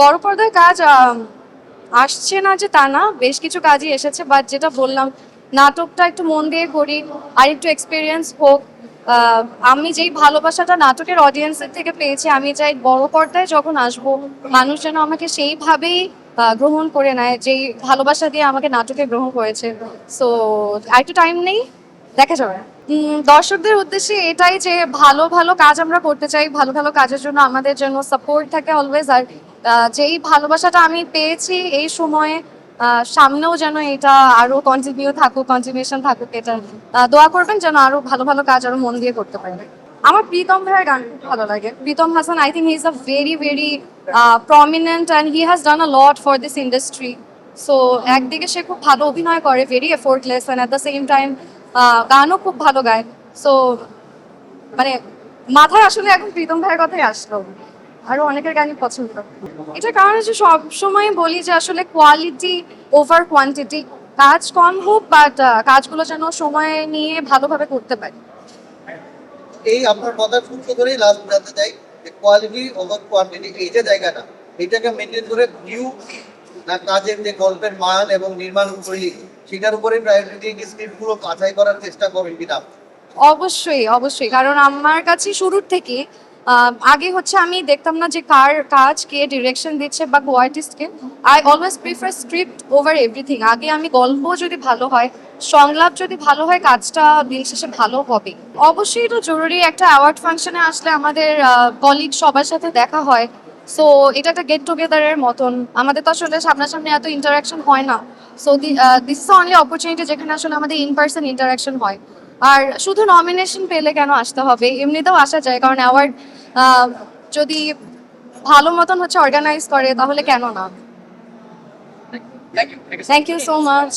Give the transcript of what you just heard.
বড় পর্দার কাজ আসছে না যে তা না, বেশ কিছু কাজই এসেছে বাট যেটা বললাম, নাটকটা একটু মন দিয়ে করি, আর একটু এক্সপিরিয়েন্স হোক। আমি যেই ভালোবাসাটা নাটকের অডিয়েন্সের থেকে পেয়েছি, আমি চাই বড় পর্দায় যখন আসব, মানুষ যেন আমাকে সেইভাবেই গ্রহণ করে নেয়, যেই ভালোবাসা দিয়ে আমাকে নাটকে গ্রহণ করেছে। সো আর একটু টাইম নেই? দেখা যাবে। দর্শকদের উদ্দেশ্যে এটাই যে ভালো ভালো কাজ আমরা করতে চাই, ভালো ভালো কাজের জন্য আমাদের জন্য সাপোর্ট থাকে অলওয়েজ আর যেই ভালোবাসাটা আমি পেয়েছি এই সময়ে সামনেও যেন এটা আরও কন্টিনিউ থাকুক কন্টিনিউশন থাকুক, এটা দোয়া করবেন যেন আরও ভালো ভালো কাজ আরও মন দিয়ে করতে পারি। আমার প্রীতম ভাইয়ের গান খুব ভালো লাগে। Pritam Hasan I think he is a very very prominent and he has done a lot for this industry so একদিকে সে খুব ভালো অভিনয় করে very effortless and at the same time গানও খুব ভালো গায়। সো মানে মাথায় আসলে এখন প্রীতম ভাইয়ের কথাই আসলো। আরও অনেকের গানই পছন্দ। এটা কারণ হচ্ছে সবসময় বলি যে আসলে কোয়ালিটি ওভার কোয়ান্টিটি কাজ কম হোক বাট কাজগুলো যেন সময় নিয়ে ভালোভাবে করতে পারি। এই আপনার কথার সূত্র ধরেই লাস্ট জানতে চাই যে কোয়ালিটি ওভার কোয়ান্টিটি এই যে জায়গাটা, এটাকে মেনটেন করে ভিউ কাজের যে গল্পের মান এবং নির্মাণ শৈলী সেটার উপরে প্রায়োরিটি স্ক্রিপ্টগুলো করার চেষ্টা করবেন কিনা অবশ্যই অবশ্যই। কারণ আমার কাছে শুরুর থেকে আগে হচ্ছে আমি দেখতাম না যে কার কাজ কে ডিরেকশন দিচ্ছে বা কো। আর্টিস্টকে I always prefer script over everything আগে আমি গল্প যদি ভালো হয়, সংলাপ যদি ভালো হয়, কাজটা দিন শেষে ভালো হবে। অবশ্যই এটা জরুরি। একটা অ্যাওয়ার্ড ফাংশনে আসলে আমাদের কলিগ সবার সাথে দেখা হয়। সো এটা একটা গেট টুগেদারের মতন। আমাদের তো আসলে সামনাসামনি এত ইন্টারাকশন হয় না। So this is only opportunity যেখানে আসলে আমাদের ইন পার্সন ইন্টারাকশন হয়। আর শুধু নমিনেশন পেলে কেন আসতে হবে? এমনিতেও আসা যায় কারণ অ্যাওয়ার্ড যদি ভালো মতন হচ্ছে অর্গানাইজ করে তাহলে কেন না? Thank you so much